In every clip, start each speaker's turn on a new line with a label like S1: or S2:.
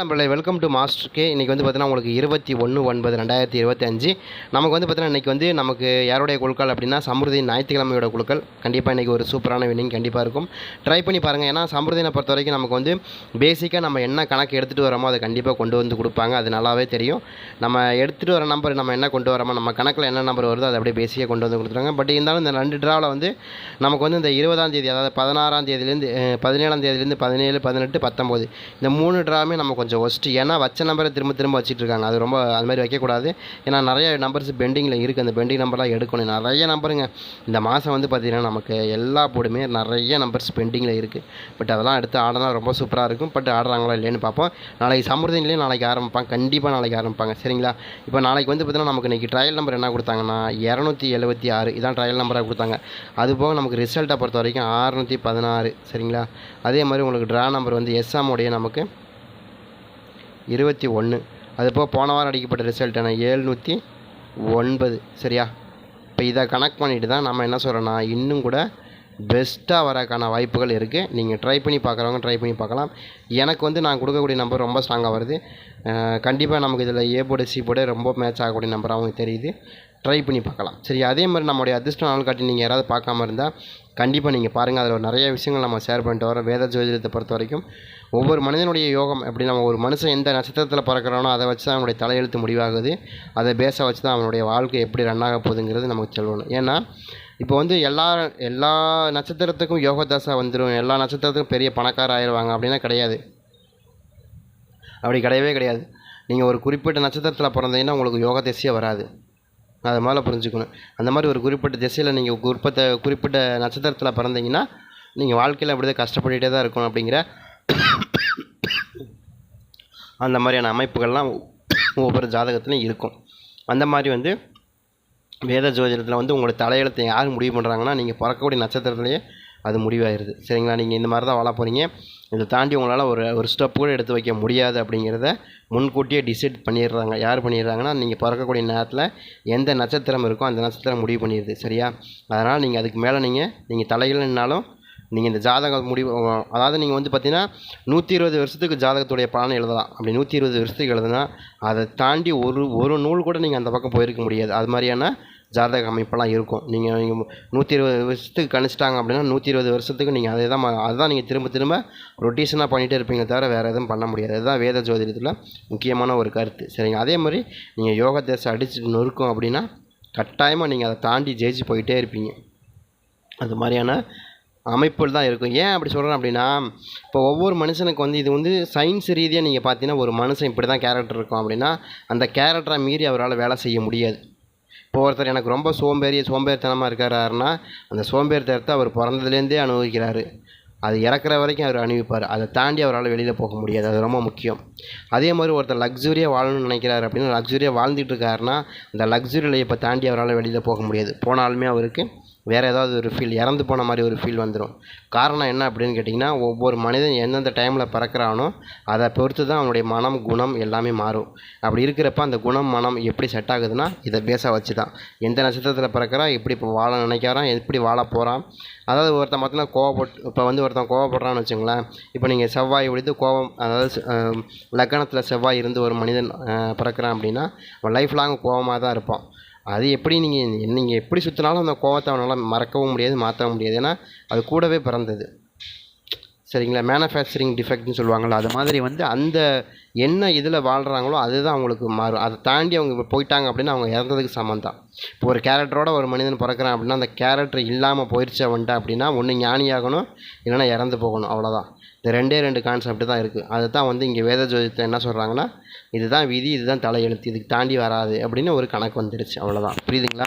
S1: நம்மளை welcome to மாஸ்டருக்கு இன்றைக்கி வந்து பார்த்தீங்கன்னா உங்களுக்கு இருபத்தி ஒன்று ஒன்பது ரெண்டாயிரத்தி இருபத்தஞ்சு நமக்கு வந்து பார்த்தீங்கன்னா இன்றைக்கி வந்து நமக்கு யாருடைய குழுக்கள் அப்படின்னா சமிருதி ஞாயிற்றுக்கிழமையோட குழுக்கள். கண்டிப்பாக இன்றைக்கி ஒரு சூப்பரான வின்னிங் கண்டிப்பாக இருக்கும். ட்ரை பண்ணி பாருங்கள் ஏன்னா சமிருதினை பொறுத்த வரைக்கும் நமக்கு வந்து பேசிக்காக நம்ம என்ன கணக்கு எடுத்துகிட்டு வரோமோ அதை கண்டிப்பாக கொண்டு வந்து கொடுப்பாங்க. அது நல்லாவே தெரியும். நம்ம எடுத்துகிட்டு வர நம்பர் நம்ம என்ன கொண்டு வரோமோ நம்ம கணக்கில் என்ன நம்பர் வருதோ அதை அப்படியே பேசிக்காக கொண்டு வந்து கொடுத்துருவாங்க. பட் இருந்தாலும் இந்த ரெண்டு ட்ராவில் வந்து நமக்கு வந்து இந்த இருபதாம் தேதி அதாவது பதினாறாம் தேதியிலேருந்து பதினேழாம் தேதியிலேருந்து பதினேழு பதினெட்டு பத்தொம்போது இந்த மூணு ட்ராமே நம்ம கொஞ்சம் ஒஸ்ட்டு ஏன்னா வச்ச நம்பரை திரும்ப திரும்ப வச்சுட்ருக்காங்க இருக்காங்க அது ரொம்ப அது மாதிரி வைக்கக்கூடாது. ஏன்னா நிறைய நம்பர்ஸ் பெண்டிங்கில் இருக்குது அந்த பெண்டிங் நம்பர்லாம் எடுக்கணும். நிறைய நம்பருங்க இந்த மாதம் வந்து பார்த்திங்கன்னா நமக்கு எல்லா போர்டுமே நிறைய நம்பர்ஸ் பெண்டிங்கில் இருக்குது பட் அதெல்லாம் எடுத்து ஆடினா ரொம்ப சூப்பராக இருக்கும். பட் ஆடுறாங்களா இல்லைன்னு பார்ப்போம். நாளைக்கு சமிருதிலையும் நாளைக்கு ஆரம்பிப்பாங்க. கண்டிப்பாக நாளைக்கு ஆரம்பிப்பாங்க. சரிங்களா? இப்போ நாளைக்கு வந்து பார்த்தீங்கன்னா நமக்கு இன்றைக்கி ட்ரையல் நம்பர் என்ன கொடுத்தாங்கன்னா இரநூத்தி எழுபத்தி ஆறு. இதான் ட்ரையல் நம்பராக கொடுத்தாங்க. அது போக நமக்கு ரிசல்ட்டை பொறுத்த வரைக்கும் ஆறுநூற்றி பதினாறு. சரிங்களா? அதே மாதிரி உங்களுக்கு ட்ரா நம்பர் வந்து எஸ்எம்முடைய நமக்கு இருபத்தி ஒன்று. அது போக போன வாரம் அடிக்கப்பட்ட ரிசல்ட் என்ன? ஏழ்நூற்றி ஒன்பது. சரியா? இப்போ இதை கனெக்ட் பண்ணிட்டு தான் நம்ம என்ன சொல்கிறோன்னா இன்னும் கூட பெஸ்ட்டாக வரக்கான வாய்ப்புகள் இருக்குது நீங்கள் ட்ரை பண்ணி பார்க்குறவங்க ட்ரை பண்ணி பார்க்கலாம். எனக்கு வந்து நான் கொடுக்கக்கூடிய நம்பர் ரொம்ப ஸ்ட்ராங்காக வருது. கண்டிப்பாக நமக்கு இதில் ஏ போர்டு சி போர்டு ரொம்ப மேட்ச் ஆகக்கூடிய நம்பராகவும் தெரியுது. ட்ரை பண்ணி பார்க்கலாம். சரி அதே மாதிரி நம்மளுடைய அதிர்ஷ்ட நாள் காட்டி நீங்கள் யாராவது பார்க்காம இருந்தால் கண்டிப்பாக நீங்கள் பாருங்கள் அதில் நிறைய விஷயங்கள் நம்ம ஷேர் பண்ணிட்டு வரோம். வேத ஜோதிடத்தை பொறுத்த வரைக்கும் ஒவ்வொரு மனிதனுடைய யோகம் எப்படி நம்ம ஒரு மனுஷன் எந்த நட்சத்திரத்தில் பறக்கிறானோ அதை வச்சு தான் அவனுடைய தலையெழுத்து முடிவாகுது. அதை பேச வச்சு தான் அவனுடைய வாழ்க்கை எப்படி ரன் ஆக போகுதுங்கிறது நமக்கு சொல்லணும். ஏன்னா இப்போ வந்து எல்லா எல்லா நட்சத்திரத்துக்கும் யோக வந்துடும் எல்லா நட்சத்திரத்துக்கும் பெரிய பணக்கார ஆயிடுவாங்க. அப்படின்னா கிடையாது. அப்படி கிடையவே கிடையாது. நீங்கள் ஒரு குறிப்பிட்ட நட்சத்திரத்தில் பிறந்தீங்கன்னா உங்களுக்கு யோக திசையே வராது. அதை முதல்ல புரிஞ்சுக்கணும். அந்த மாதிரி ஒரு குறிப்பிட்ட திசையில் நீங்கள் குறிப்பிட்ட குறிப்பிட்ட நட்சத்திரத்தில் பிறந்தீங்கன்னா நீங்கள் வாழ்க்கையில் அப்படியே கஷ்டப்பட்டுகிட்டே தான் இருக்கணும் அப்படிங்கிற அந்த மாதிரியான அமைப்புகள்லாம் ஒவ்வொரு ஜாதகத்துலையும் இருக்கும். அந்த மாதிரி வந்து வேத ஜோதிடத்தில் வந்து உங்களோட தலையெழுத்தை யார் முடிவு பண்ணுறாங்கன்னா நீங்கள் பிறக்கக்கூடிய நட்சத்திரத்துலேயே அது முடிவாயிருது. சரிங்களா? நீங்கள் இந்த மாதிரி தான் வாழ போகிறீங்க இதை தாண்டி உங்களால் ஒரு ஒரு ஸ்டெப் கூட எடுத்து வைக்க முடியாது அப்படிங்கிறத முன்கூட்டியே டிசைட் பண்ணிடுறாங்க. யார் பண்ணிடுறாங்கன்னா நீங்கள் பிறக்கக்கூடிய நேரத்தில் எந்த நட்சத்திரம் இருக்கோ அந்த நட்சத்திரம் முடிவு பண்ணிடுது. சரியா? அதனால் நீங்கள் அதுக்கு மேலே நீங்கள் நீங்கள் தலையில் நீங்கள் இந்த ஜாதகம் முடிவு அதாவது நீங்கள் வந்து பார்த்தீங்கன்னா நூற்றி இருபது வருஷத்துக்கு ஜாதகத்துடைய பலனை எழுதலாம். அப்படி நூற்றி இருபது வருஷத்துக்கு எழுதுனா அதை தாண்டி ஒரு ஒரு நூல் கூட நீங்கள் அந்த பக்கம் போயிருக்க முடியாது. அது மாதிரியான ஜாதக அமைப்பெல்லாம் இருக்கும். நீங்கள் நீங்கள் நூற்றி இருபது வருஷத்துக்கு கணிச்சிட்டாங்க அப்படின்னா நூற்றி இருபது வருஷத்துக்கு நீங்கள் அதே தான் அதுதான் நீங்கள் திரும்ப திரும்ப ரொட்டேஷனாக பண்ணிகிட்டே இருப்பீங்க தவிர வேறு எதுவும் பண்ண முடியாது. அதுதான் வேத ஜோதிடத்தில் முக்கியமான ஒரு கருத்து. சரிங்க. அதே மாதிரி நீங்கள் யோக தேசம் அடிச்சு நொறுக்கும் அப்படின்னா கட்டாயமாக நீங்கள் அதை தாண்டி ஜெயிச்சு போயிட்டே இருப்பீங்க. அது மாதிரியான அமைப்புகள் தான் இருக்கும். ஏன் அப்படி சொல்கிறேன் அப்படின்னா இப்போ ஒவ்வொரு மனுஷனுக்கு வந்து இது வந்து சயின்ஸ் ரீதியாக நீங்கள் பார்த்தீங்கன்னா ஒரு மனுஷன் இப்படி தான் கேரக்டர் இருக்கும் அப்படின்னா அந்த கேரக்டரை மீறி அவரால் வேலை செய்ய முடியாது. இப்போ ஒருத்தர் எனக்கு ரொம்ப சோம்பேறி சோம்பேறித்தனமாக இருக்காருன்னா அந்த சோம்பேறித்தனத்தை அவர் பிறந்ததுலேருந்தே அனுபவிக்கிறாரு. அது இறக்குற வரைக்கும் அவர் அனுபவிப்பார். அதை தாண்டி அவரால் வெளியில் போக முடியாது. அது ரொம்ப முக்கியம். அதே மாதிரி ஒருத்தர் லக்ஸுரியாக வாழணும்னு நினைக்கிறாரு அப்படின்னா லக்ஸுரியாக வாழ்ந்துட்டு இருக்காருன்னா அந்த லக்ஸுரி லைஃப்பை தாண்டி அவரால் வெளியில் போக முடியாது. போனாலுமே அவருக்கு வேறு ஏதாவது ஒரு ஃபீல் இறந்து போன மாதிரி ஒரு ஃபீல் வந்துடும் காரணம் என்ன அப்படின்னு கேட்டிங்கன்னா ஒவ்வொரு மனிதன் எந்தெந்த டைமில் பிறக்கிறானோ அதை பொறுத்து தான் அவனுடைய மனம் குணம் எல்லாமே மாறும். அப்படி இருக்கிறப்ப அந்த குணம் மனம் எப்படி செட் ஆகுதுன்னா இதை பேச வச்சு தான் எந்த நட்சத்திரத்தில் பிறக்கிறான் எப்படி இப்போ வாழ நினைக்கிறான் எப்படி வாழ போகிறான் அதாவது ஒருத்தன் பார்த்தீங்கன்னா கோவப்பட்டு இப்போ வந்து ஒருத்தன் கோவப்படுறான்னு வச்சுங்களேன் இப்போ நீங்கள் செவ்வாய் விடுத்து கோவம் அதாவது லக்கணத்தில் லக்னத்தில் செவ்வாய் இருந்து ஒரு மனிதன் பிறக்கிறான் அப்படின்னா அவன் லைஃப் லாங் கோவமாக தான் இருப்பான். அது எப்படி நீங்கள் நீங்கள் எப்படி சுற்றினாலும் அந்த கோவத்தை அவனால் மறக்கவும் முடியாது மாற்றவும் முடியாது. ஏன்னா அது கூடவே பிறந்தது. சரிங்களா? மேனுஃபேக்சரிங் டிஃபெக்ட்னு சொல்லுவாங்கள்ல அது மாதிரி வந்து அந்த என்ன இதில் வாழ்கிறாங்களோ அதுதான் அவங்களுக்கு மாறும் அதை தாண்டி அவங்க இப்போ போயிட்டாங்க அப்படின்னா அவங்க இறந்ததுக்கு சமம் தான் இப்போ ஒரு கேரக்டரோட ஒரு மனிதன் பிறக்கிறான் அப்படின்னா அந்த கேரக்டர் இல்லாமல் போயிடுச்சு அவன்ட்டு அப்படின்னா ஒன்று ஞானியாகணும் இல்லைன்னா இறந்து போகணும். அவ்வளோதான் இந்த ரெண்டே ரெண்டு கான்செப்ட் தான் இருக்குது அதை தான் வந்து இங்கே வேத ஜோதிடத்தில் என்ன சொல்கிறாங்கன்னா இதுதான் விதி இதுதான் தலையெழுத்து இதுக்கு தாண்டி வராது அப்படின்னு ஒரு கணக்கு வந்துடுச்சு அவ்வளோதான் புரியுதுங்களா?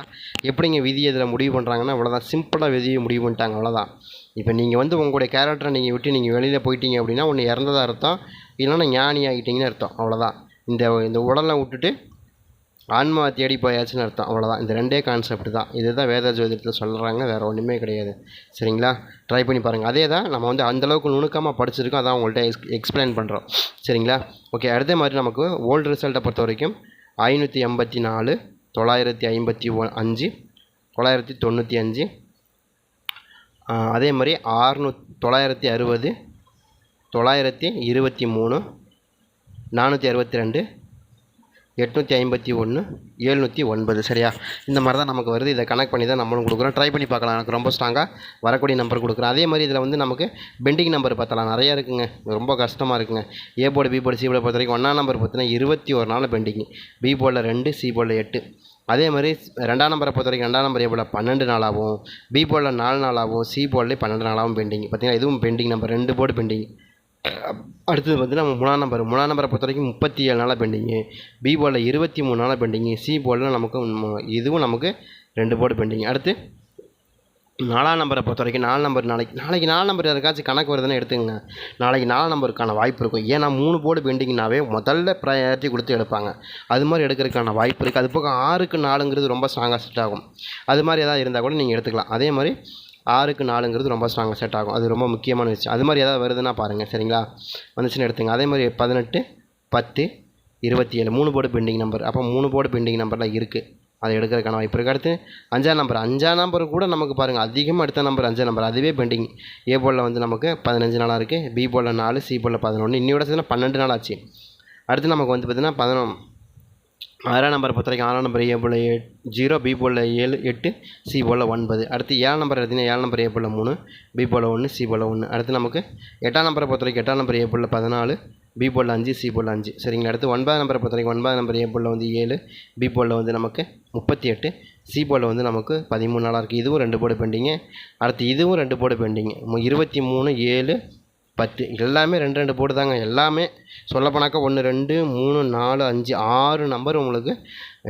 S1: எப்படிங்க விதி இதில் முடிவு பண்ணுறாங்கன்னா அவ்வளோதான் சிம்பிளாக விதியை முடிவு பண்ணிட்டாங்க. அவ்வளோதான் இப்போ நீங்கள் வந்து உங்களுடைய கேரக்டரை நீங்கள் விட்டு நீங்கள் வெளியில் போயிட்டீங்க அப்படின்னா ஒன்று இறந்ததா அர்த்தம் இல்லைன்னா ஞானி ஆகிட்டீங்கன்னு அர்த்தம். அவ்வளோதான் இந்த இந்த உடலை விட்டுட்டு ஆன்மாவை தேடி போயாச்சுன்னு அர்த்தம். அவ்வளோதான் இந்த ரெண்டே கான்செப்ட் தான். இது தான் வேத ஜோதிடத்தில் சொல்கிறாங்க வேறு ஒன்றுமே கிடையாது. சரிங்களா? ட்ரை பண்ணி பாருங்கள் அதே தான் நம்ம வந்து அந்தளவுக்கு நுணுக்கமாக படிச்சிருக்கோம். அதான் உங்கள்கிட்ட எக்ஸ் எக்ஸ்பிளைன் பண்ணுறோம் சரிங்களா? ஓகே அடுத்த மாதிரி நமக்கு ஓல்டு ரிசல்ட்டை பொறுத்த வரைக்கும் ஐநூற்றி எண்பத்தி நாலு தொள்ளாயிரத்தி ஐம்பத்தி ஒ அஞ்சு தொள்ளாயிரத்தி தொண்ணூற்றி அஞ்சு அதே மாதிரி ஆறுநூ தொள்ளாயிரத்தி அறுபது தொள்ளாயிரத்தி இருபத்தி மூணு நானூற்றி அறுபத்தி ரெண்டு எட்நூற்றி ஐம்பத்தி ஒன்று ஏழ்நூற்றி ஒன்பது. சரியா? இந்த மாதிரி தான் நமக்கு வருது. இதை கனெக்ட் பண்ணி தான் நம்மளும் கொடுக்குறோம். ட்ரை பண்ணி பார்க்கலாம். எனக்கு ரொம்ப ஸ்ட்ராங்காக வரக்கூடிய நம்பர் கொடுக்குறோம் அதே மாதிரி இதில் வந்து நமக்கு பெண்டிங் நம்பர் பார்த்தலாம். நிறையா இருக்குங்க. ரொம்ப கஷ்டமாக இருக்குங்க. A board B board C board பொறுத்த வரைக்கும் ஒன்றாம் நம்பர் பார்த்தீங்கன்னா இருபத்தி ஒரு நாள் பெண்டிங் பி போர்டில் ரெண்டு சி போர்டில் எட்டு. அதே மாதிரி ரெண்டாம் நம்பரை பொறுத்த வரைக்கும் ரெண்டாம் நம்பர் எவ்வளோ பன்னெண்டு நாளாகவும் பி போர்டில் நாலு நாளாகவும் சி போர்டில் பன்னெண்டு நாளாகவும் பெண்டிங் பார்த்தீங்கன்னா இதுவும் பெண்டிங் நம்பர் ரெண்டு போர்டு பெண்டிங் அடுத்தது பார்த்தீங்கன்னா நம்ம மூணாம் நம்பர். மூணாம் நம்பரை பொறுத்த வரைக்கும் முப்பத்தி ஏழு நாளாக பெண்டிங்கு. பி போர்டில் இருபத்தி மூணு நாளாக பெண்டிங்கு. சி போர்டில் நமக்கு இதுவும் நமக்கு ரெண்டு போர்டு பெண்டிங் அடுத்து நாலாம் நம்பரை பொறுத்த வரைக்கும் நாலு நம்பர் நாளைக்கு நாளைக்கு நாலு நம்பர் யாருக்காச்சும் கணக்கு வருதுன்னு எடுத்துங்க நாளைக்கு நாலு நம்பருக்கான வாய்ப்பு இருக்கும். ஏன்னா மூணு போர்டு பெண்டிங்னாவே முதல்ல ப்ரையாரிட்டி கொடுத்து எடுப்பாங்க. அது மாதிரி எடுக்கிறதுக்கான வாய்ப்பு இருக்குது அது போக ஆறுக்கு நாலுங்கிறது ரொம்ப ஸ்ட்ராங்காக செட் ஆகும். அது மாதிரி எதாவது இருந்தால் கூட நீங்கள் எடுத்துக்கலாம். அதே மாதிரி ஆறுக்கு நாலுங்கிறது ரொம்ப ஸ்ட்ராங்காக செட் ஆகும். அது ரொம்ப முக்கியமான விஷயம். அது மாதிரி ஏதாவது வருதுன்னா பாருங்கள் சரிங்களா? வந்துச்சுன்னு எடுத்துங்க. அதே மாதிரி பதினெட்டு பத்து இருபத்தி ஏழு மூணு போர்டு பெண்டிங் நம்பர் அப்போ மூணு போர்டு பெண்டிங் நம்பர்லாம் இருக்குது அதை எடுக்கிறதுக்கான வாய்ப்பு இருக்குது அடுத்து அஞ்சாம் நம்பர் அஞ்சாம் நம்பர் கூட நமக்கு பாருங்கள் அதிகமாக எடுத்த நம்பர் அஞ்சாம் நம்பர் அதுவே பெண்டிங் ஏ போலில் வந்து நமக்கு பதினஞ்சு நாளாக இருக்குது பி போலில் நாலு சி போலில் பதினொன்று இன்னையோட சேர்த்து பன்னெண்டு நாள் ஆச்சு. அடுத்து நமக்கு வந்து பார்த்திங்கன்னா பதினொன்று ஆறாம் நம்பரை பொறுத்த வரைக்கும் ஆறாம் நம்பர் ஏ போல் ஜீரோ பி போல் ஏழு எட்டு சி போல் ஒன்பது. அடுத்து ஏழாம் நம்பர் எடுத்திங்கன்னா ஏழாம் நம்பர் ஏ போல் மூணு பி போல் ஒன்று சி போல் ஒன்று. அடுத்து நமக்கு எட்டாம் நம்பரை பொறுத்த வரைக்கும் எட்டாம் நம்பர் ஏ போல் பதினாலு பி போல் அஞ்சு சி போல் அஞ்சு. சரிங்களா? அடுத்து ஒன்பதாம் நம்பரை பொறுத்த வரைக்கும் ஒன்பதாம் நம்பர் ஏ போல் வந்து ஏழு பி போல் வந்து நமக்கு முப்பத்தி எட்டு சி போல் வந்து நமக்கு பதிமூணு நாளாக இருக்குது. இதுவும் ரெண்டு போர்டு பெண்டிங்கு. அடுத்து இதுவும் ரெண்டு போர்டு பெண்டிங்கு. இருபத்தி மூணு ஏழு பத்து எல்லாமே ரெண்டு ரெண்டு போர்டு தாங்க எல்லாமே சொல்லப்போனாக்கா ஒன்று ரெண்டு மூணு நாலு அஞ்சு ஆறு நம்பர் உங்களுக்கு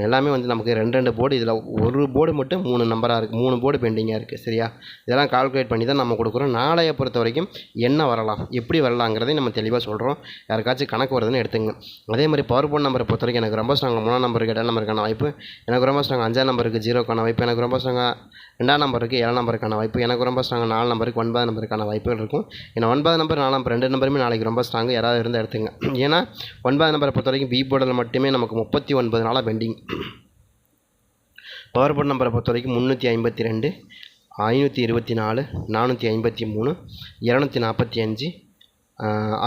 S1: எல்லாமே வந்து நமக்கு ரெண்டு ரெண்டு போர்டு இதில் ஒரு போர்டு மட்டும் மூணு நம்பராக இருக்குது மூணு போர்டு பெண்டிங்காக இருக்குது சரியா? இதெல்லாம் கால்குலேட் பண்ணி தான் நம்ம கொடுக்குறோம். நாளைய பொறுத்த வரைக்கும் என்ன வரலாம் எப்படி வரலாங்கிறதையும் நம்ம தெளிவாக சொல்கிறோம் யாருக்காச்சும் கணக்கு வருதுன்னு எடுத்துங்க. அதே மாதிரி பவர் போர்ட் நம்பரை பொறுத்த வரைக்கும் எனக்கு ரொம்ப ஸ்ட்ராங் மூணாம் நம்பருக்கு எட்டாம் நம்பருக்கான வாய்ப்பு. எனக்கு ரொம்ப ஸ்ட்ராங் அஞ்சாம் நம்பருக்கு ஜீரோக்கான வாய்ப்பு. எனக்கு ரொம்ப ஸ்ட்ராங்காக ரெண்டாம் நம்பருக்கு ஏழாம் நம்பருக்கான வாய்ப்பு. எனக்கு ரொம்ப ஸ்ட்ராங் நாலு நம்பருக்கு ஒன்பதாம் நம்பருக்கான வாய்ப்புகள் இருக்கும். ஏன்னா ஒன்பது நம்பர் நாலாம் நம்பர் ரெண்டு நம்பருமே நாளைக்கு ரொம்ப ஸ்ட்ராங் யாராவது இருந்தால் எடுத்துங்க. ஏன்னா ஒன்பதாம் நம்பரை பொறுத்த வரைக்கும் பி போர்டில் மட்டுமே நமக்கு முப்பத்தி ஒன்பது நாளாக பெண்டிங் பவர் போர்ட் நம்பரை பொறுத்த வரைக்கும் முந்நூற்றி ஐம்பத்தி ரெண்டு ஐநூற்றி இருபத்தி நாலு நானூற்றி ஐம்பத்தி மூணு இரநூத்தி நாற்பத்தி அஞ்சு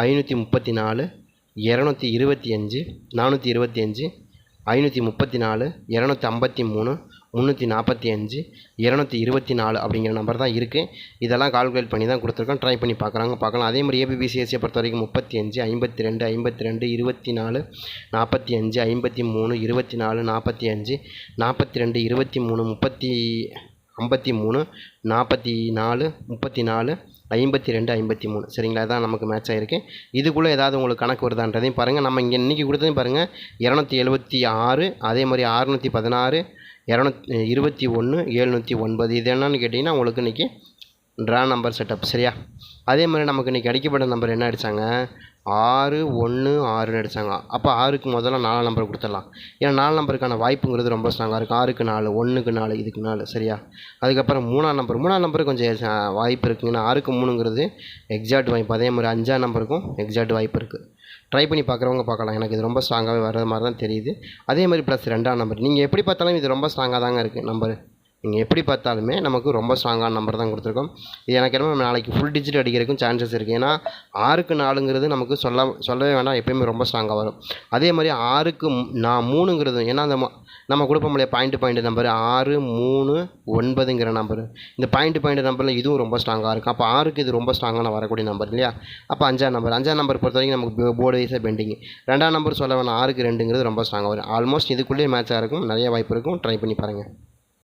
S1: ஐநூற்றி முப்பத்தி நாலு இரநூத்தி இருபத்தி அஞ்சு நானூற்றி இருபத்தி அஞ்சு ஐநூற்றி முப்பத்தி நாலு இரநூத்தி ஐம்பத்தி மூணு முந்நூற்றி நாற்பத்தி அஞ்சு இரநூத்தி இருபத்தி நாலு அப்படிங்கிற நம்பர் தான் இருக்குது இதெல்லாம் கால்குலேட் பண்ணி தான் கொடுத்துருக்கோம். ட்ரை பண்ணி பார்க்குறாங்க. பார்க்கலாம். அதே மாதிரி ஏபிபிசிஎஸ்சியை பொறுத்த வரைக்கும் முப்பத்தி அஞ்சு ஐம்பத்தி ரெண்டு ஐம்பத்தி ரெண்டு இருபத்தி நாலு நாற்பத்தி அஞ்சு ஐம்பத்தி மூணு இருபத்தி நாலு நாற்பத்தி அஞ்சு நாற்பத்தி ரெண்டு இருபத்தி மூணு முப்பத்தி ஐம்பத்தி மூணு நாற்பத்தி நாலு முப்பத்தி நாலு ஐம்பத்தி ரெண்டு ஐம்பத்தி மூணு. சரிங்களா? இதான் நமக்கு மேட்ச் ஆகிருக்கு இதுக்குள்ளே ஏதாவது உங்களுக்கு கணக்கு வருதான்றதையும் பாருங்கள் நம்ம இங்கே இன்றைக்கி கொடுத்ததையும் பாருங்கள் இரநூத்தி எழுபத்தி ஆறு அதே மாதிரி அறுநூற்றி பதினாறு இரநூத் இருபத்தி ஒன்று எழுநூற்றி ஒன்பது. இது என்னன்னு கேட்டிங்கன்னா உங்களுக்கு இன்றைக்கி ட்ரா நம்பர் செட்டப் சரியா? அதே மாதிரி நமக்கு இன்றைக்கி அடிக்கப்பட்ட நம்பர் என்ன அடித்தாங்க ஆறு ஒன்று ஆறுன்னு அடித்தாங்க அப்போ ஆறுக்கு முதல்ல நாலு நம்பர் கொடுத்துடலாம். ஏன்னா நாலு நம்பருக்கான வாய்ப்புங்கிறது ரொம்ப ஸ்ட்ராங்காக இருக்கும். ஆறுக்கு நாலு ஒன்றுக்கு நாலு இதுக்கு நாலு. சரியா? அதுக்கப்புறம் மூணாம் நம்பர் மூணாம் நம்பர் கொஞ்சம் வாய்ப்பு இருக்குங்கன்னா ஆறுக்கு மூணுங்கிறது எக்ஸாக்ட் வாய்ப்பு. அதே மாதிரி அஞ்சாம் நம்பருக்கும் எக்ஸாக்ட் வாய்ப்பு இருக்குது ட்ரை பண்ணி பார்க்குறவங்க பார்க்கலாம். எனக்கு இது ரொம்ப ஸ்ட்ராங்காகவே வர்ற மாதிரி தான் தெரியுது. அதே மாதிரி ப்ளஸ் ரெண்டாம் நம்பர் நீங்கள் எப்படி பார்த்தாலும் இது ரொம்ப ஸ்ட்ராங்காக தாங்க இருக்குது நம்பரு நீங்கள் எப்படி பார்த்தாலுமே நமக்கு ரொம்ப ஸ்ட்ராங்கான நம்பர் தான் கொடுத்துருக்கோம். இது எனக்கு என்னமோ நாளைக்கு ஃபுல் டிஜிட் அடிக்கிறதுக்கும் சான்சஸ் இருக்குது ஏன்னா ஆறுக்கு நாலுங்கிறது நமக்கு சொல்ல சொல்லவே வேண்டாம். எப்பயுமே ரொம்ப ஸ்ட்ராங்காக வரும். அதே மாதிரி ஆறுக்கு நான் மூணுங்கிறது ஏன்னா அந்த ம- நம்ம கொடுப்போம் இல்லையா பாயிண்ட் பாயிண்ட் நம்பர் ஆறு மூணு ஒன்பதுங்கிற நம்பர் இந்த பாயிண்ட் பாயிண்ட் நம்பரில் இதுவும் ரொம்ப ஸ்ட்ராங்காக இருக்கும். அப்போ ஆறுக்கு இது ரொம்ப ஸ்ட்ராங்கான வரக்கூடிய நம்பர் இல்லையா? அப்போ அஞ்சாம் நம்பர் அஞ்சாம் நம்பர் பொறுத்த வரைக்கும் நமக்கு போர்டு வைஸாக பெண்டிங் ரெண்டாம் நம்பர் சொல்ல வேணாம். ஆறுக்கு ரெண்டுங்கிறது ரொம்ப ஸ்ட்ராங்காக வரும். ஆல்மோஸ்ட் இதுக்குள்ளேயே மேட்சாக இருக்கும். நிறைய வாய்ப்பு இருக்கும். ட்ரை பண்ணி பாருங்கள்